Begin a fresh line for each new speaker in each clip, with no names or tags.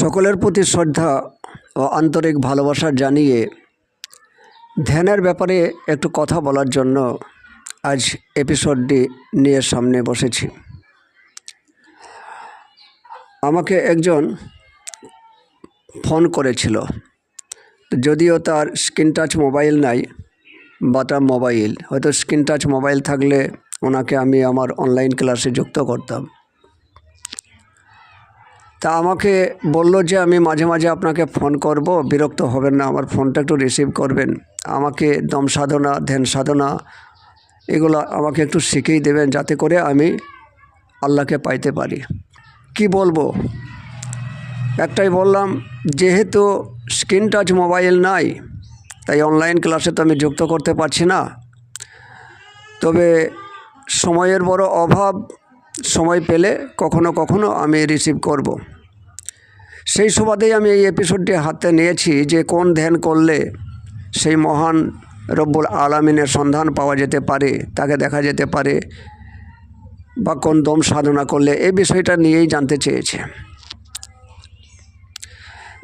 সকলের প্রতি শ্রদ্ধা ও আন্তরিক ভালোবাসা জানিয়ে ধ্যানের ব্যাপারে একটু কথা বলার জন্য আজ এপিসোডটি নিয়ে সামনে বসেছি। আমাকে একজন ফোন করেছিল, যদিও তার স্ক্রিন টাচ মোবাইল নাই বাটা মোবাইল। হয়তো স্ক্রিন টাচ মোবাইল থাকলে ওনাকে আমি আমার অনলাইন ক্লাসে যুক্ত করতাম। তা আমাকে বলল যে আমি মাঝে মাঝে আপনাকে ফোন করব, বিরক্ত হবেন না, আমার ফোনটা একটু রিসিভ করবেন। আমাকে দম সাধনা, ধ্যান সাধনা, এগুলো আমাকে একটু শিখিয়ে দেবেন যাতে করে আমি আল্লাহকে পাইতে পারি। কি বলব? একটাই বললাম, যেহেতু স্ক্রিন টাচ মোবাইল নাই, তাই অনলাইন ক্লাসে তো আমি যুক্ত করতে পারছি না। তবে সময়ের বড় অভাব, সময় পেলে কখনো কখনো আমি রিসিভ করব। সেই সুবাদেই আমি এই এপিসোডটি হাতে নিয়েছি যে কোন ধ্যান করলে সেই মহান রব্বুল আলামিনের সন্ধান পাওয়া যেতে পারে, তাকে দেখা যেতে পারে, বা কোন দম সাধনা করলে এই বিষয়টা নিয়েই জানতে চেয়েছে।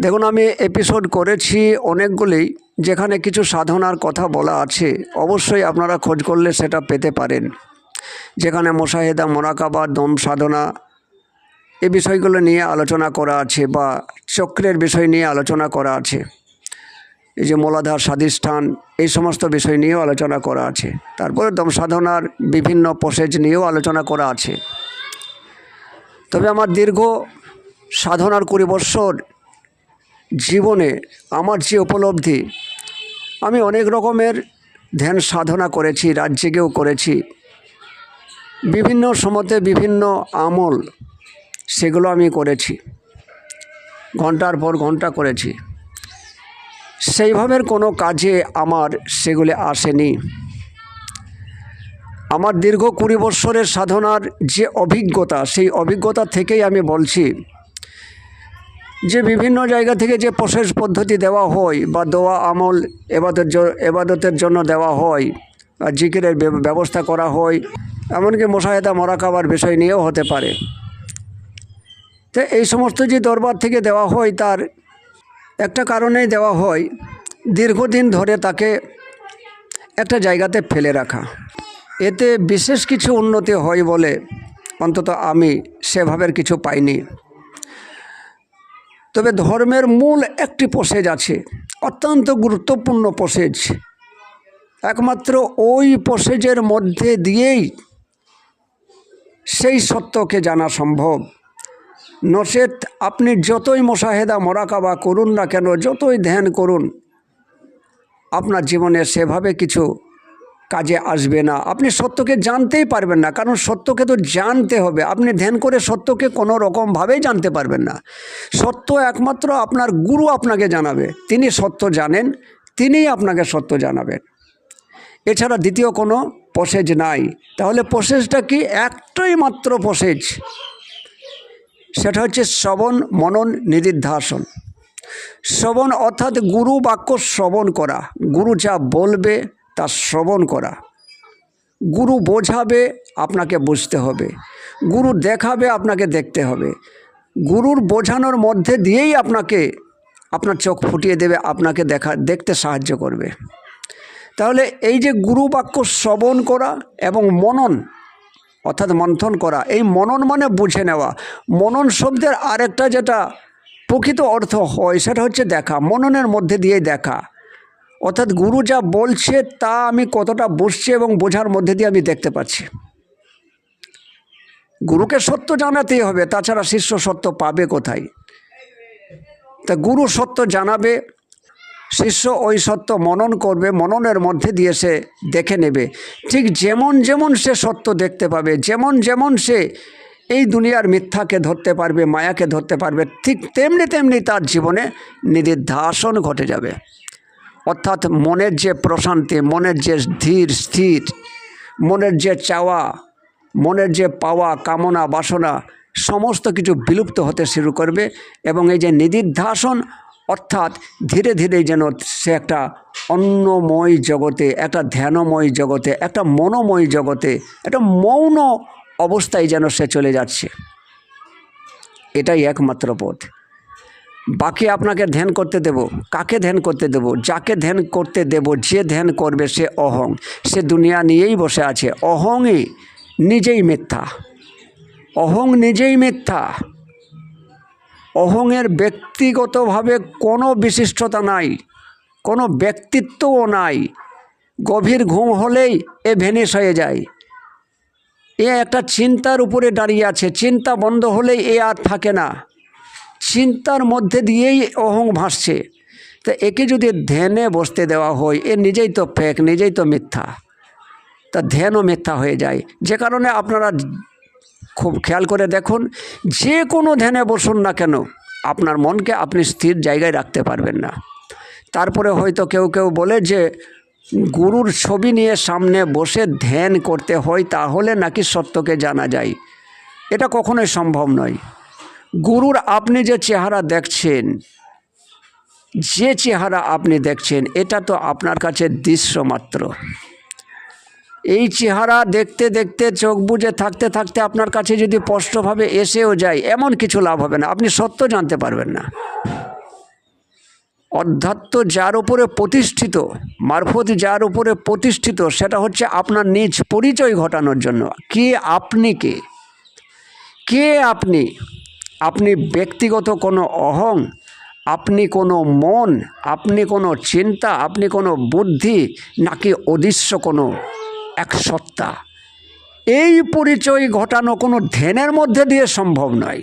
দেখুন, আমি এপিসোড করেছি অনেকগুলি, যেখানে কিছু সাধনার কথা বলা আছে। অবশ্যই আপনারা খোঁজ করলে সেটা পেতে পারেন। যেখানে মোশাহেদা মোরাকাবা দম সাধনা এই বিষয়গুলো নিয়ে আলোচনা করা আছে বা চক্রের বিষয় নিয়ে আলোচনা করা আছে। এই যে মোলাধার, স্বাধিষ্ঠান, এই সমস্ত বিষয় নিয়েও আলোচনা করা আছে। তারপরে দম সাধনার বিভিন্ন প্রসেজ নিয়েও আলোচনা করা আছে। তবে আমার দীর্ঘ সাধনার কুড়ি বৎসর জীবনে আমার যে উপলব্ধি, আমি অনেক রকমের ধ্যান সাধনা করেছি রাজ্যেও করেছি। বিভিন্ন সময়তে বিভিন্ন আমল সেগুলো আমি করেছি। ঘণ্টার পর ঘণ্টা করেছি। সেইভাবে কোনো কাজে আমার সেগুলি আসেনি। আমার দীর্ঘ কুড়ি বৎসরের সাধনার যে অভিজ্ঞতা, সেই অভিজ্ঞতা থেকেই আমি বলছি যে বিভিন্ন জায়গা থেকে যে প্রসেস পদ্ধতি দেওয়া হয় বা দোয়া আমল এবাদত এবাদতের জন্য দেওয়া হয় জিকিরের ব্যবস্থা করা হয়, এমনকি মোশাহেদা মরাকাবার বিষয় নিয়েও হতে পারে। তো এই সমস্ত যে দরবার থেকে দেওয়া হয় তার একটা কারণেই দেওয়া হয়, দীর্ঘদিন ধরে তাকে একটা জায়গাতে ফেলে রাখা। এতে বিশেষ কিছু উন্নতি হয় বলে অন্তত আমি সেভাবের কিছু পাইনি। তবে ধর্মের মূল একটি প্রসেজ আছে, অত্যন্ত গুরুত্বপূর্ণ প্রসেজ একমাত্র ওই প্রসেজের মধ্যে দিয়েই সেই সত্যকে জানা সম্ভব। নচেত আপনি যতই মোশাহেদা, মোরাকাবা করুন না কেন, যতই ধ্যান করুন, আপনার জীবনে সেভাবে কিছু কাজে আসবে না। আপনি সত্যকে জানতেই পারবেন না, কারণ সত্যকে তো জানতে হবে। আপনি ধ্যান করে সত্যকে কোনো রকমভাবেই জানতে পারবেন না। সত্য একমাত্র আপনার গুরু আপনাকে জানাবে। তিনি সত্য জানেন, তিনিই আপনাকে সত্য জানাবেন। এছাড়া দ্বিতীয় কোনো প্রসেজ নাই। তাহলে প্রসেজটা কি? একটাই মাত্র প্রসেজ সেটা হচ্ছে শ্রবণ, মনন নিদিধ্যাসন শ্রবণ অর্থাৎ গুরু বাক্য শ্রবণ করা। গুরু যা বলবে, তা শ্রবণ করা। গুরু বোঝাবে, আপনাকে বুঝতে হবে। গুরু দেখাবে, আপনাকে দেখতে হবে। গুরুর বোঝানোর মধ্যে দিয়েই আপনাকে, আপনার চোখ ফুটিয়ে দেবে, আপনাকে দেখা, দেখতে সাহায্য করবে। তাহলে এই যে গুরু বাক্য শ্রবণ করা এবং মনন অর্থাৎ মন্থন করা। এই মনন মানে বুঝে নেওয়া। মনন শব্দের আরেকটা যেটা প্রকৃত অর্থ হয়, সেটা হচ্ছে দেখা। মননের মধ্যে দিয়ে দেখা। অর্থাৎ গুরু যা বলছে, তা আমি কতটা বুঝছি এবং বোঝার মধ্যে দিয়ে আমি দেখতে পাচ্ছি। গুরুকে সত্য জানাতেই হবে, তাছাড়া শিষ্য সত্য পাবে কোথায়? তা গুরু সত্য জানাবে শিষ্য ওই সত্য মনন করবে, মননের মধ্যে দিয়ে সে দেখে নেবে। ঠিক যেমন যেমন সে সত্য দেখতে পাবে, যেমন যেমন সে এই দুনিয়ার মিথ্যাকে ধরতে পারবে, মায়াকে ধরতে পারবে, ঠিক তেমনি তেমনি তার জীবনে নিদিধ্যাসন ঘটে যাবে। অর্থাৎ মনের যে প্রশান্তি, মনের যে ধীর স্থির, মনের যে চাওয়া, মনের যে পাওয়া, কামনা, বাসনা, সমস্ত কিছু বিলুপ্ত হতে শুরু করবে এবং এই যে নিদিধ্যাসন অর্থাৎ ধীরে ধীরে যেন সে একটা অন্নময় জগতে, একটা ধ্যানময় জগতে, একটা মনোময় জগতে, একটা মৌন অবস্থায় যেন সে চলে যাচ্ছে। এটাই একমাত্র পথ। বাকি আপনাকে ধ্যান করতে দেব, কাকে ধ্যান করতে দেব, যাকে ধ্যান করতে দেব, যে ধ্যান করবে সে অহং। সে দুনিয়া নিয়েই বসে আছে, অহংই নিজেই মিথ্যা। অহং নিজেই মিথ্যা। অহংয়ের ব্যক্তিগতভাবে কোনো বিশিষ্টতা নাই, কোনো ব্যক্তিত্বও নাই। গভীর ঘুম হলেই এ ভেনিস হয়ে যায়। এ একটা চিন্তার উপরে দাঁড়িয়ে আছে। চিন্তা বন্ধ হলেই এ আর থাকে না। চিন্তার মধ্যে দিয়েই অহং ভাসছে। তো একে যদি ধ্যানে বসতে দেওয়া হয়, এ নিজেই তো ফেক নিজেই তো মিথ্যা। তা ধ্যানও মিথ্যা হয়ে যায়। যে কারণে আপনারা খুব খেয়াল করে দেখুন, যে কোনো ধ্যানে বসুন না কেন, আপনার মনকে আপনি স্থির জায়গায় রাখতে পারবেন না। তারপরে হয়তো কেউ কেউ বলে যে, গুরুর ছবি নিয়ে সামনে বসে ধ্যান করতে হয় তাহলে নাকি সত্যকে জানা যায়? এটা কখনোই সম্ভব নয়। গুরুর আপনি যে চেহারা দেখছেন, যে চেহারা আপনি দেখছেন, এটা তো আপনার কাছে দৃশ্য মাত্র এই চেহারা দেখতে দেখতে, চোখ বুজে থাকতে থাকতে আপনার কাছে যদি স্পষ্টভাবে এসেও যায়, এমন কিছু লাভ হবে না। আপনি সত্য জানতে পারবেন না। অধ্যাত্ম যার উপরে প্রতিষ্ঠিত, মারফত যার উপরে প্রতিষ্ঠিত, সেটা হচ্ছে আপনার নিজ পরিচয় ঘটানোর জন্য। কে আপনি কে? কে আপনি? আপনি ব্যক্তিগত কোনো অহং, আপনি কোনো মন, আপনি কোনো চিন্তা, আপনি কোনো বুদ্ধি, নাকি অদৃশ্য কোনো এক সত্তা। এই পরিচয় ঘটানো কোনো ধ্যানের মধ্যে দিয়ে সম্ভব নয়।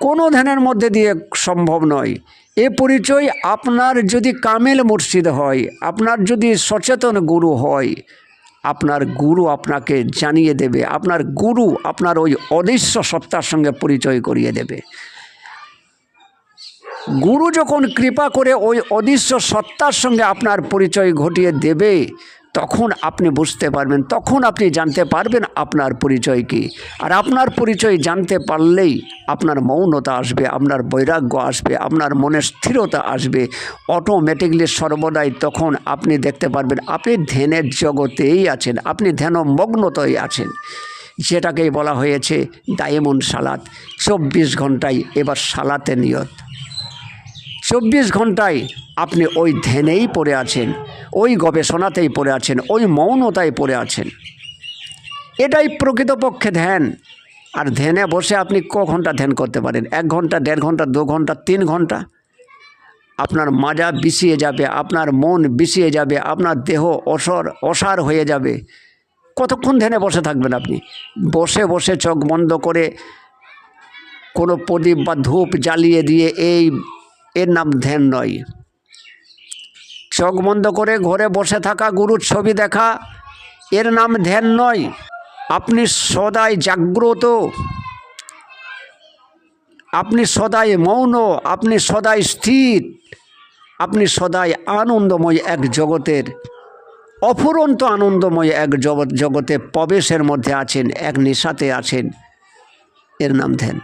কোনো ধ্যানের মধ্যে দিয়ে সম্ভব নয়। এ পরিচয় আপনার যদি কামেল মুর্শিদ হয়, আপনার যদি সচেতন গুরু হয়, আপনার গুরু আপনাকে জানিয়ে দেবে, আপনার গুরু আপনার ওই অদৃশ্য সত্তার সঙ্গে পরিচয় করিয়ে দেবে। গুরু যখন কৃপা করে ওই অদৃশ্য সত্তার সঙ্গে আপনার পরিচয় ঘটিয়ে দেবে তখন আপনি বুঝতে পারবেন, তখন আপনি জানতে পারবেন আপনার পরিচয় কী। আর আপনার পরিচয় জানতে পারলেই আপনার মৌনতা আসবে, আপনার বৈরাগ্য আসবে, আপনার মনের স্থিরতা আসবে। অটোমেটিকলি সর্বদাই তখন আপনি দেখতে পারবেন, আপনি ধ্যানের জগতেই আছেন, আপনি ধ্যানমগ্নতায় আছেন। যেটাকেই বলা হয়েছে দায়েমন সালাত চব্বিশ ঘন্টায় এবার সালাতে নিয়ত। চব্বিশ ঘন্টায় আপনি ওই ধ্যানেই পড়ে আছেন, ওই গবেষণাতেই পড়ে আছেন, ওই মৌনতায় পড়ে আছেন। এটাই প্রকৃতপক্ষে ধ্যান। আর ধ্যানে বসে আপনি ক ঘণ্টা ধ্যান করতে পারেন? এক ঘণ্টা, দেড় ঘণ্টা, দু ঘণ্টা, তিন ঘণ্টা? আপনার মাজা বিষিয়ে যাবে, আপনার মন বিষিয়ে যাবে, আপনার দেহ অসর, অসার হয়ে যাবে। কতক্ষণ ধ্যানে বসে থাকবেন আপনি? বসে বসে চোখ বন্ধ করে কোনো প্রদীপ বা ধূপ জ্বালিয়ে দিয়ে এই এর নাম ধ্যান নয়। চোখ বন্ধ করে ঘরে বসে থাকা গুরুর ছবি দেখা, এর নাম ধ্যান নয়। আপনি সদাই জাগ্রত, আপনি সদাই মৌন, আপনি সদাই স্থির, আপনি সদাই আনন্দময় এক জগতের, অফুরন্ত আনন্দময় এক জগৎ জগতে প্রবেশের মধ্যে আছেন, এক নেশাতে আছেন। এর নাম ধ্যান।